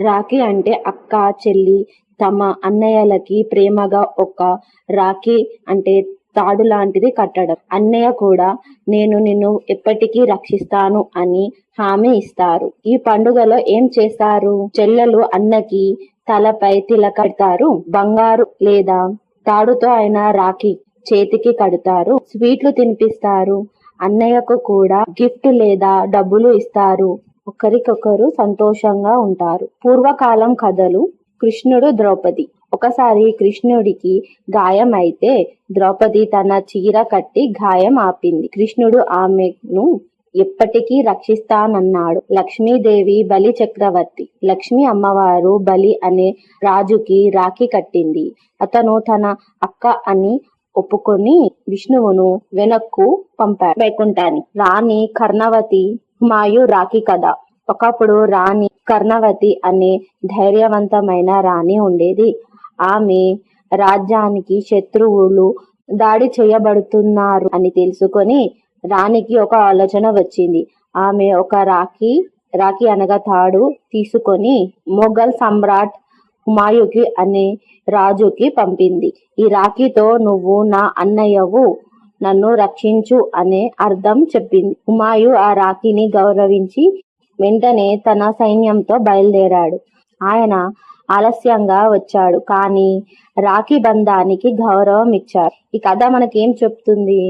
రాఖీ అంటే అక్క చెల్లి తమ అన్నయ్యలకి ప్రేమగా ఒక రాఖీ అంటే తాడు లాంటిది కట్టడం. అన్నయ్య కూడా నేను నిన్ను ఎప్పటికీ రక్షిస్తాను అని హామీ ఇస్తారు. ఈ పండుగలో ఏం చేస్తారు? చెల్లెలు అన్నకి తలపై తిలక కడతారు. బంగారు లేదా తాడుతో అయిన రాఖీ చేతికి కడతారు. స్వీట్లు తినిపిస్తారు. అన్నయ్యకు కూడా గిఫ్ట్ లేదా డబ్బులు ఇస్తారు. ఒకరికొకరు సంతోషంగా ఉంటారు. పూర్వకాలం కథలు కృష్ణుడు ద్రౌపది. ఒకసారి కృష్ణుడికి గాయం అయితే ద్రౌపది తన చీర కట్టి గాయం ఆపింది. కృష్ణుడు ఆమెను ఎప్పటికీ రక్షిస్తానన్నాడు. లక్ష్మీదేవి బలి చక్రవర్తి. లక్ష్మీ అమ్మవారు బలి అనే రాజుకి రాఖీ కట్టింది. అతను తన అక్క అని ఒప్పుకొని విష్ణువును వెనక్కు పంపాడు. వైకుంఠాన్ని రాణి కర్ణవతి మాయు రాఖీ కథ. ఒకప్పుడు రాణి కర్ణవతి అనే ధైర్యవంతమైన రాణి ఉండేది. ఆమె రాజ్యానికి శత్రువులు దాడి చేయబడుతున్నారు అని తెలుసుకొని రాణికి ఒక ఆలోచన వచ్చింది. ఆమె ఒక రాఖీ రాఖీ అనగా తాడు తీసుకొని మొఘల్ సమ్రాట్ హుమాయుకి అనే రాజుకి పంపింది. ఈ రాఖీతో నువ్వు నా అన్నయ్యవు. నన్ను రక్షించు అనే అర్థం చెప్పింది. హుమాయు ఆ రాఖీని గౌరవించి వెంటనే తన సైన్యంతో బయలుదేరాడు. ఆయన ఆలస్యంగా వచ్చాడు కానీ రాఖీ బంధానికి గౌరవం ఇచ్చారు. ఈ కథ మనకేం చెప్తుంది?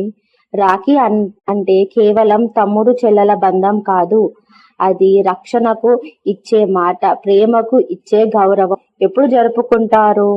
రాఖీ అన్ అంటే కేవలం తమ్ముడు చెల్లెల బంధం కాదు అది రక్షణకు ఇచ్చే మాట ప్రేమకు ఇచ్చే గౌరవం. ఎప్పుడు జరుపుకుంటారు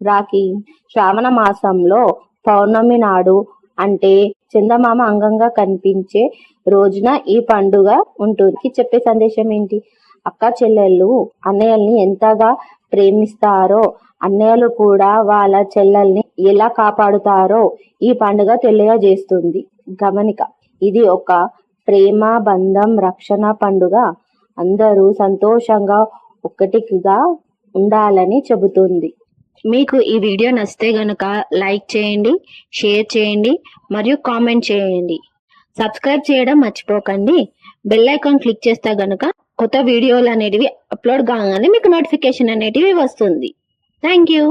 రాఖీ? శ్రావణ మాసంలో పౌర్ణమి నాడు అంటే చందమామ అంగంగా కనిపించే రోజున ఈ పండుగ ఉంటుంది. చెప్పే సందేశం ఏంటి? అక్క చెల్లెళ్ళు అన్నయ్యల్ని ఎంతగా ప్రేమిస్తారో అన్నయ్యలు కూడా వాళ్ళ చెల్లెల్ని ఎలా కాపాడుతారో ఈ పండుగ తెలియజేస్తుంది. గమనిక ఇది ఒక ప్రేమ బంధం రక్షణ పండుగ. అందరూ సంతోషంగా ఒక్కటిగా ఉండాలని చెబుతుంది. మీకు ఈ వీడియో నచ్చితే గనుక లైక్ చేయండి షేర్ చేయండి మరియు కామెంట్ చేయండి. సబ్స్క్రైబ్ చేయడం మర్చిపోకండి. బెల్ ఐకాన్ క్లిక్ చేస్తే గనుక కొత్త వీడియోలు అనేటివి అప్లోడ్ కాగానే మీకు నోటిఫికేషన్ అనేటివి వస్తుంది. Thank you.